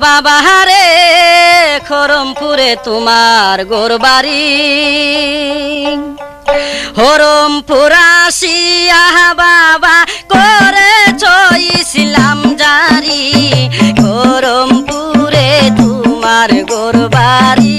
বাবা হারে খরমপুরে তোমার গোর বাড়ি হরমপুরাশি বাবা করে ইসলাম জারি। হরমপুরে তোমার গোর বাড়ি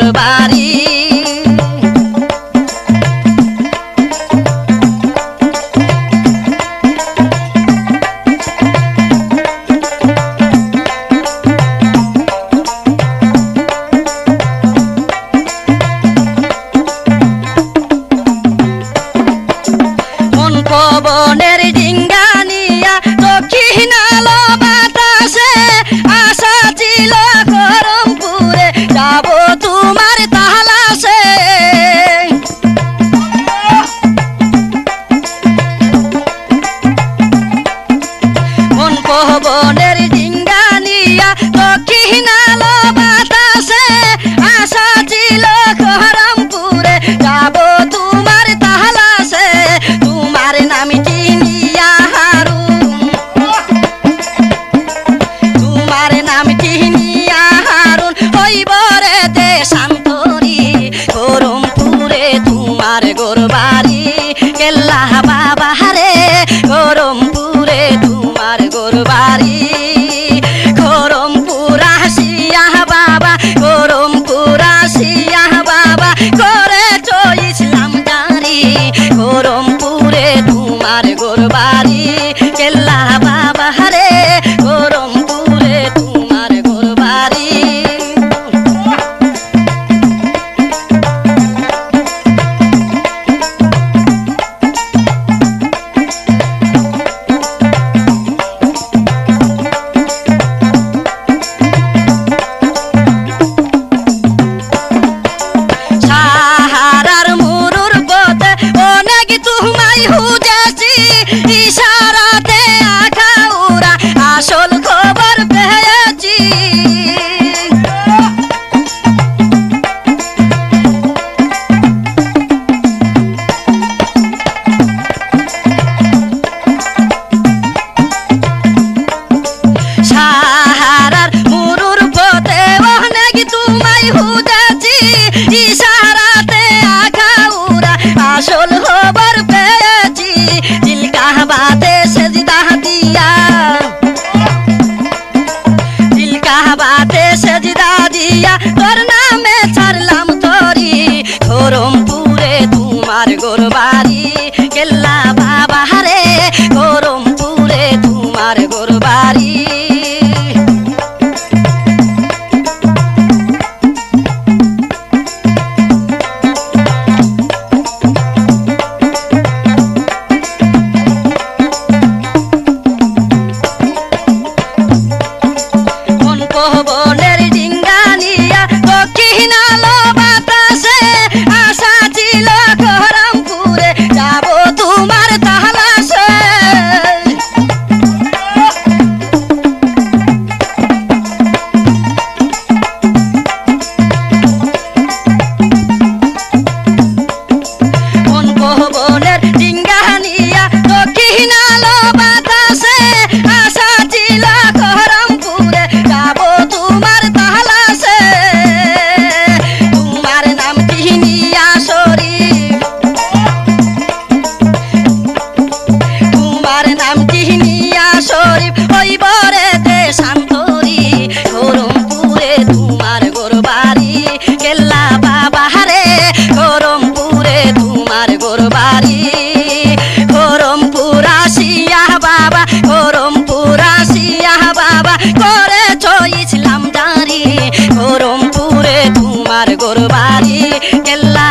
about 一下。আমার গরু বাড়ি কেল্লা